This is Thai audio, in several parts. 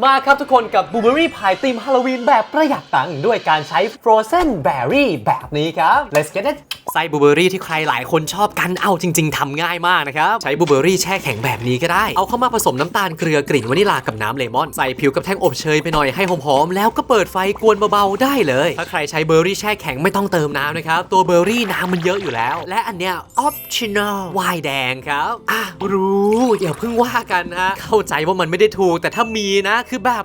มาครับทุกคนกับบูเบอรี่พายตีมฮาโลวีนแบบประหยัดตังค์ด้วยการใช้ Frozen Berry แบบนี้ครับ Let's get it ไส้บลูเบอรี่ที่ใครหลายคนชอบกันเอาจริง ๆทำง่ายมากนะครับ ใช้บลูเบอรี่แช่แข็งแบบนี้ก็ได้ เอาเข้ามาผสมน้ำตาลเกลือกลิ่นวานิลากับน้ำเลมอน ใส่ผิวกับแท่งอบเชยไปหน่อยให้หอมๆ แล้วก็เปิดไฟกวนเบาๆ ได้เลย ถ้าใครใช้เบอร์รี่แช่แข็งไม่ต้องเติมน้ำนะครับ ตัวเบอร์รี่น้ำมันเยอะอยู่แล้ว และอันเนี้ย optional ไวน์แดงครับอะรู้อย่าเพิ่งว่ากันนะเข้าใจว่ามันไม่ได้ถูกแต่ถ้ามีนะคือแบบ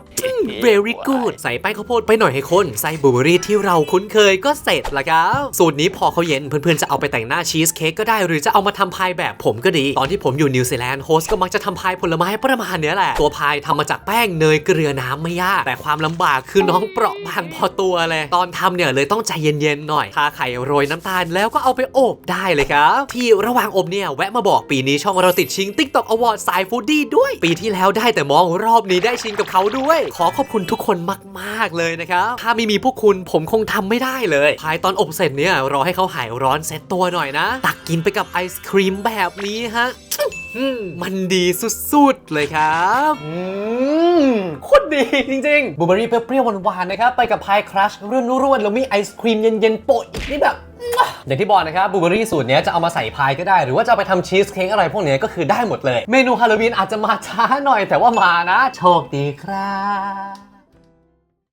very good ใส่แป้งข้าวโพดไปหน่อยให้คนใส่บลูเบอรี่ที่เราคุ้นเคยก็เสร็จละครับ สูตรนี้พอเขาเย็นเพื่อนๆจะเอาไปแต่งหน้าชีสเค้กก็ได้หรือจะเอามาทำพายแบบผมก็ดี ตอนที่ผมอยู่นิวซีแลนด์โฮสก็มักจะทำพายผลไม้ประมาณเนี้ยแหละ ตัวพายทำมาจากแป้งเนยเกลือน้ำไม่ยาก แต่ความลำบากคือน้องเปราะบางพอตัวเลย ตอนทำเนี่ยเลยต้องใจเย็นๆหน่อยทาไข่โรยน้ำตาลแล้วก็เอาไปอบได้เลยครับที่ระหว่างอบเนี่ยแวะมาบอกปีนี้ช่องเราติดชิง TikTok Award สายฟูดดี้ด้วย ปีที่แล้วได้แต่มองรอบนี้ได้ชิงกับเขาด้วย ขอขอบคุณทุกคนมากๆเลยนะครับถ้าไม่มีพวกคุณผมคงทำไม่ได้เลยภายตอนอบเสร็จเนี่ยรอให้เขาหายร้อนเซ็ตตัวหน่อยนะ ตักกินไปกับไอศครีมแบบนี้ฮะมันดีสุดๆ เลยครับโคตรดีจริงๆบลูเบอรี่เปรี้ยวๆหวานๆ นะครับ ไปกับพายครัชร่วนๆ แล้วมีไอศครีมเย็นๆ โปะอีกนี่แบบ อย่างที่บอกนะครับบูเบอรี่สูตรนี้จะเอามาใส่พายก็ได้ หรือว่าจะเอาไปทำชีสเค้กอะไรพวกนี้ก็คือได้หมดเลย เมนูฮาโลวีนอาจจะมาช้าหน่อย แต่ว่ามานะ โชคดีครับ